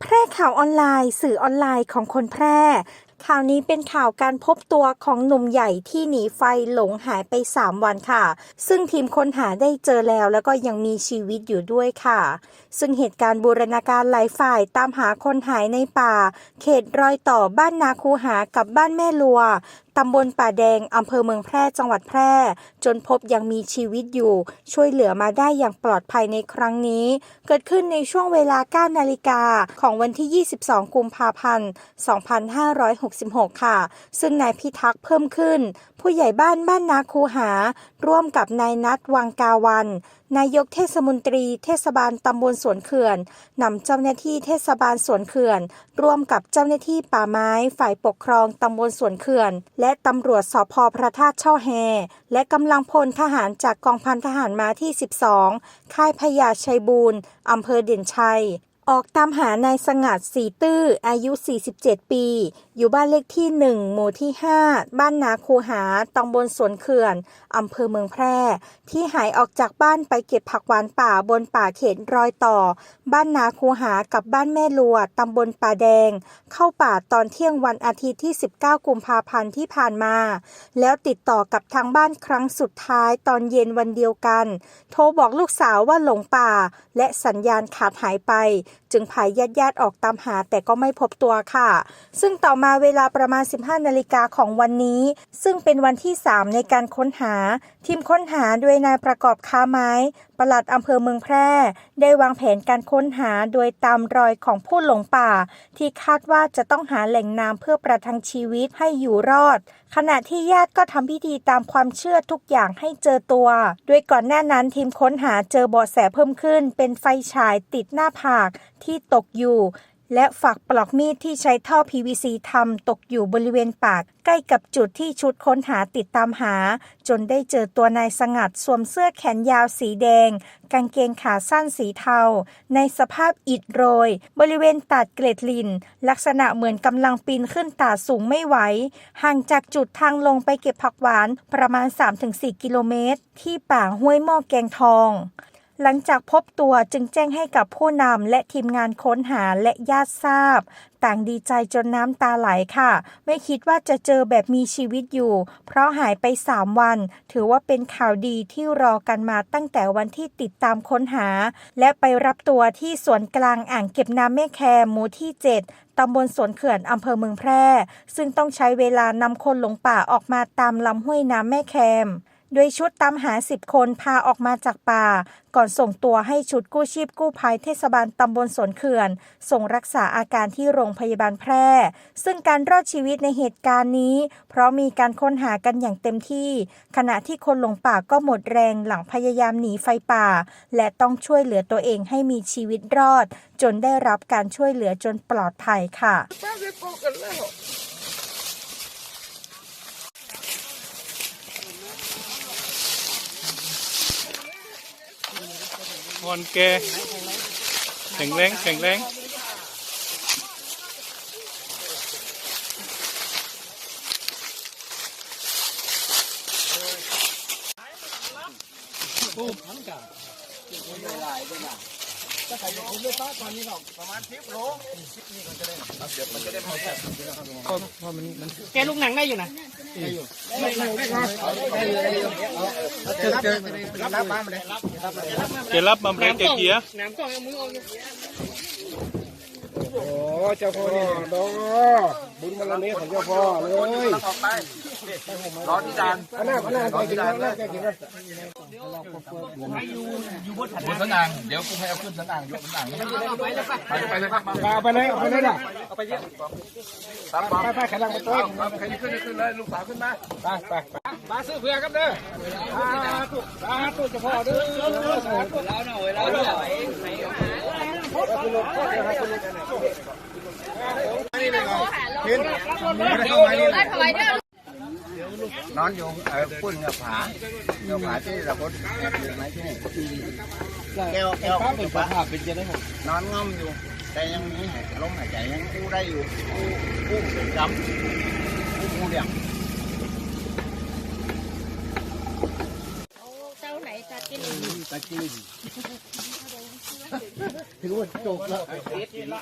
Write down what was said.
แพร่ข่าวออนไลน์ สื่อออนไลน์ของคนแพร่ ข่าวนี้เป็นข่าวการพบตัวของหนุ่มใหญ่ที่หนีไฟหลงหายไป 3 วันค่ะ ซึ่งทีมค้นหาได้เจอแล้วแล้วก็ยังมีชีวิตอยู่ด้วยค่ะ ซึ่งเหตุการณ์บูรณาการหลายฝ่ายตามหาคนหายในป่า เขตรอยต่อบ้านนาคูหากับบ้านแม่ลัว ตำบลป่าแดง อำเภอเมืองแพร่ จังหวัดแพร่ จนพบยังมีชีวิตอยู่ ช่วยเหลือมาได้อย่างปลอดภัยในครั้งนี้ เกิดขึ้นในช่วงเวลา 9 นาฬิกาของวันที่ 22 กุมภาพันธ์ 2566 ค่ะ ซึ่งนายพิทักษ์เพิ่มขึ้น ผู้ใหญ่บ้านบ้านนาคูหา ร่วมกับนายนัทวังกาวัน นายกเทศมนตรี เทศบาลตำบลสวนเขื่อนนำเจ้าหน้าที่เทศบาลสวนเขื่อน ร่วมกับเจ้าหน้าที่ป่าไม้ ฝ่ายปกครองตำบลสวนเขื่อน และและตำรวจสพพระธาตุช่อแฮ และกำลังพลทหารจากกองพันทหารมาที่ 12 ค่ายพญาชัยบูรณ์อำเภอเด่นชัย ออกตามหานายสงัดสีตื้อ อายุ 47 ปี อยู่บ้านเลขที่ 1 หมู่ที่ 5 บ้านนาคูหาตำบลสวนเขื่อนอำเภอเมืองแพร่ ที่หายออกจากบ้านไปเก็บผักหวานป่าบนป่าเขตรอยต่อ บ้านนาคูหากับบ้านแม่ลัวตำบลป่าแดง เข้าป่าตอนเที่ยงวันอาทิตย์ที่ 19 กุมภาพันธ์ที่ผ่านมา แล้วติดต่อกับทางบ้านครั้งสุดท้ายตอนเย็นวันเดียวกัน โทรบอกลูกสาวว่าหลงป่า และสัญญาณขาดหายไปจึงพายญาติญาติๆออกตามหาแต่ก็ไม่พบตัวค่ะ ซึ่งต่อมาเวลาประมาณ 15 นาฬิกาของวันนี้ ซึ่งเป็นวันที่ 3 ในการค้นหา ทีมค้นหาโดยนายประกอบค้าไม้ ปลัดอำเภอเมืองแพร่ ได้วางแผนการค้นหาโดยตามรอยของผู้หลงป่า ที่คาดว่าจะต้องหาแหล่งน้ำเพื่อประทังชีวิตให้อยู่รอด ขณะที่ญาติก็ทำพิธีตามความเชื่อทุกอย่างให้เจอตัว โดยก่อนหน้านั้นทีมค้นหาเจอเบาะแสเพิ่มขึ้น เป็นไฟฉายติดหน้าผากที่ตกอยู่ และฝักปลอกมีดที่ใช้ท่อ PVC ทำตกอยู่บริเวณปาก ใกล้กับจุดที่ชุดค้นหาติดตามหา จนได้เจอตัวนายสงัดสวมเสื้อแขนยาวสีแดง กางเกงขาสั้นสีเทา ในสภาพอิดโรย บริเวณตัดเกล็ดลิน ลักษณะเหมือนกำลังปีนขึ้นตาดสูงไม่ไหว ห่างจากจุดทางลงไปเก็บผักหวานประมาณ 3-4 กิโลเมตร ที่ป่าห้วยหม้อแกงทอง หลังจากพบตัวจึงแจ้งให้กับผู้นำและทีมงานค้นหาและญาติทราบ ต่างดีใจจนน้ำตาไหลค่ะ ไม่คิดว่าจะเจอแบบมีชีวิตอยู่ เพราะหายไป 3 วัน ถือว่าเป็นข่าวดีที่รอกันมาตั้งแต่วันที่ติดตามค้นหา และไปรับตัวที่สวนกลางอ่างเก็บน้ำแม่แคมหมู่ที่ 7ตำบลสวนเขื่อนอำเภอเมืองแพร่ ซึ่งต้องใช้เวลานำคนหลงป่าออกมาตามลำห้วยน้ำแม่แคม โดยชุดตามหา 10 คนพาออกมาจากป่า ก่อนส่งตัวให้ชุดกู้ชีพกู้ภัยเทศบาลตำบลสวนเขื่อน ส่งรักษาอาการที่โรงพยาบาลแพร่ ซึ่งการรอดชีวิตในเหตุการณ์นี้ เพราะมีการค้นหากันอย่างเต็มที่ ขณะที่คนหลงป่าก็หมดแรงหลังพยายามหนีไฟป่า และต้องช่วยเหลือตัวเองให้มีชีวิตรอด จนได้รับการช่วยเหลือจนปลอดภัยค่ะ อ่อนแกแข็งแรงแข็งแรงโอ้งกับไม่ได้ลายด้วยนะ ป้าตอนนี้ก็ประมาณสิบโลนี่ก็จะได้เดี๋ยวมันแกแข็งแรงแข็งแรงแกลูกหนังได้อยู่นะแกรับมาแรงแกเลยเกียร์น้ำต้องเอามือออก โอ้เจ้าพ่อดอบุญบารมีของเจ้าพ่อเลยร้อนที่จานอันนั้นอันนั้นไปกินแล้วแกกินแล้วบนสันอ่างเดี๋ยวกูให้เอาขึ้นสันอ่างยกสันอ่างไปไปเลยครับมาเอาไปเลยเอาไปเลยล่ะไปไปขนาดมาตัวใครขึ้นขึ้นเลยลูกสาวขึ้นมาไปไปมาซื้อเผื่อครับเด้อสาธุสาธุเจ้าพ่อเด้อสาธุแล้วหน่อยแล้วหน่อย นนอนอยู่เออพุ่นเงาผาเงาผาที่เราพ้นอยู่ไหมที่นี่แก้วแก้วเป็นสภาพเป็นยังไงนอนง่อมอยู่ แต่ยังมีลมหายใจยังกู้ได้อยู่กู้กู้เป็นจำกู้กู้เดียวเจ้าไหนจัดกินตะกี้ ถือว่าจบแล้ว